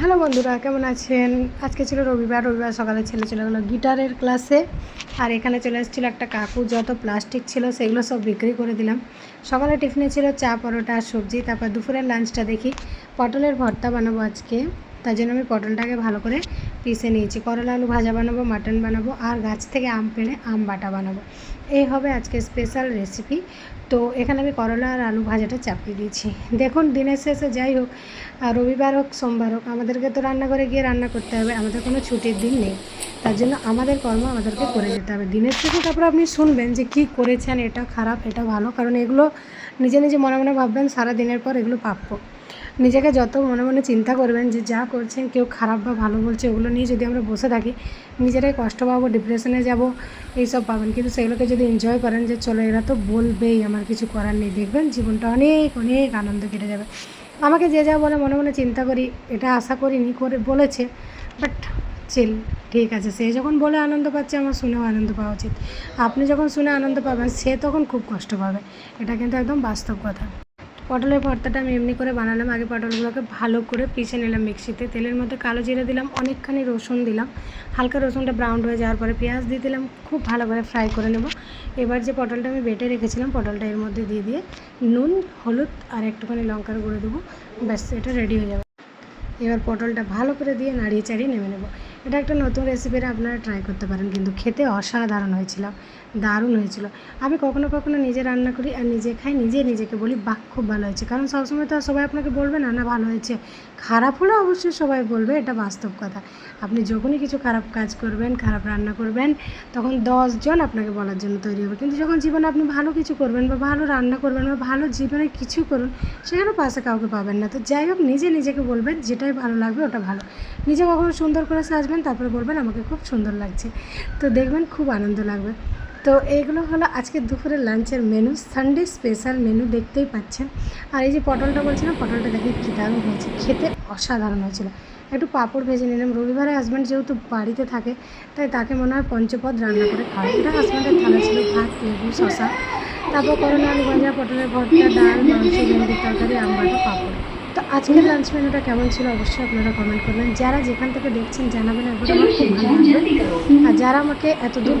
Hello বন্ধুরা, কেমন আছেন? আজকে ছিল রবিবার রবিবার সকালে ছেলে চলে গেলো গিটারের ক্লাসে। আর এখানে চলে এসেছিল একটা কাকু, যত প্লাস্টিক ছিল সেগুলো সব বিক্রি করে দিলাম। সকালে টিফিনে ছিল চা, পরোটা আর সবজি, তারপর দুপুরের লাঞ্চটা দেখি। পটলের ভর্তা বানাবো আজকে। তার জন্য আমি পটলটাকে ভালো করে পিষে নিয়েছি। করলা, আলু ভাজা বানাবো, মাটন বানাবো, আর গাছ থেকে আম পেড়ে আম বাটা বানাবো। এই হবে আজকে স্পেশাল রেসিপি তো এখানে আমি করলা আর আলু ভাজাটা চাপিয়ে দিয়েছি। দেখুন, দিনের শেষে যাই হোক রবিবার হোক, সোমবার হোক, আমাদেরকে তো রান্নাঘরে গিয়ে রান্না করতে হবে, আমাদের কোনো ছুটির দিন নেই। তার জন্য আমাদের কর্ম আমাদেরকে করে যেতে হবে। দিনের শেষে তারপর আপনি শুনবেন যে কী করেছেন, এটা খারাপ, এটা ভালো, কারণ এগুলো নিজে নিজে মনে মনে ভাববেন, সারা দিনের পর এগুলো প্রাপ্য নিজেকে যত মনে মনে চিন্তা করবেন যে যা করছেন, কেউ খারাপ বা ভালো বলছে, ওগুলো নিয়ে যদি আমরা বসে থাকি, নিজেরাই কষ্ট পাবো ডিপ্রেশনে যাব, এইসব পাবেন। কিন্তু সেগুলোকে যদি এনজয় করেন যে চলো এরা তো বলবেই, আমার কিছু করার নেই, দেখবেন জীবনটা অনেক অনেক আনন্দ কেটে যাবে। আমাকে যে যা বলে মনে মনে চিন্তা করি, এটা আশা করিনি করে বলেছে বাট চিল ঠিক আছে। সে যখন বলে আনন্দ পাচ্ছে, আমার শুনেও আনন্দ পাওয়া উচিত। আপনি যখন শুনে আনন্দ পাবেন, সে তখন খুব কষ্ট পাবে। এটা কিন্তু একদম বাস্তব কথা। পটলের ভর্তাটা আমি এমনি করে বানালাম। আগে পটলগুলোকে ভালো করে পিষে নিলাম মিক্সিতে। তেলের মধ্যে কালো জিরে দিলাম, অনেকখানি রসুন দিলাম। হালকা রসুনটা ব্রাউন হয়ে যাওয়ার পরে পেঁয়াজ দিয়ে দিলাম, খুব ভালো করে ফ্রাই করে নেব। এবার যে পটলটা আমি বেটে রেখেছিলাম, পটলটা এর মধ্যে দিয়ে দিয়ে নুন, হলুদ আর একটুখানি লঙ্কার গুঁড়ো দেবো। ব্যাস, এটা রেডি হয়ে যাবে। এবার পটলটা ভালো করে দিয়ে নাড়িয়ে চাড়িয়ে নেমে নেব। এটা একটা নতুন রেসিপিটা আপনারা ট্রাই করতে পারেন, কিন্তু খেতে অসাধারণ হয়েছিল, দারুণ হয়েছিল। আমি কখনো কখনো নিজে রান্না করি আর নিজে খাই, নিজে নিজেকে বলি, বাহ, খুব ভালো হয়েছে। কারণ সবসময় তো আর সবাই আপনাকে বলবে, না না, ভালো হয়েছে। খারাপ হলে অবশ্যই সবাই বলবে, এটা বাস্তব কথা। আপনি যখনই কিছু খারাপ কাজ করবেন, খারাপ রান্না করবেন, তখন দশজন আপনাকে বলার জন্য তৈরি হবে। কিন্তু যখন জীবনে আপনি ভালো কিছু করবেন বা ভালো রান্না করবেন বা ভালো জীবনে কিছু করুন, সেখানে পাশে কাউকে পাবেন না। তো যাই হোক, নিজে নিজেকে বলবেন, যেটাই ভালো লাগবে ওটা ভালো। নিজে কখনো সুন্দর করে সাজবেন তারপরে বলবেন আমাকে খুব সুন্দর লাগছে। তো দেখবেন খুব আনন্দ লাগবে। তো এইগুলো হলো আজকে দুপুরের লাঞ্চের মেনু সানডে স্পেশাল মেনু দেখতেই পাচ্ছেন। আর এই যে পটলটা বলছিলাম, পটলটা দেখে কী দারুণ হয়েছে। খেতে অসাধারণ হয়েছিল। একটু পাঁপড় ভেজে নিলাম। রবিবারে হাজব্যান্ড যেহেতু বাড়িতে থাকে, তাই তাকে মনে হয় পঞ্চপদ রান্না করে খাওয়া এটা হাজব্যান্ডের থালা ছিল, ভাত, লেবু শশা তারপর করোনা আলু ভাজা, পটলের ভর্তা, ডাল, মাংস, ভেন্ডির তরকারি, আম, বাটা, পাঁপড়। তো আজকের লাঞ্চ মেনুটা কেমন ছিল অবশ্যই আপনারা কমেন্ট করবেন। যারা যেখান থেকে দেখছেন জানাবেন একবার আমার খুব ভালো লাগবে আর যারা আমাকে এত দূর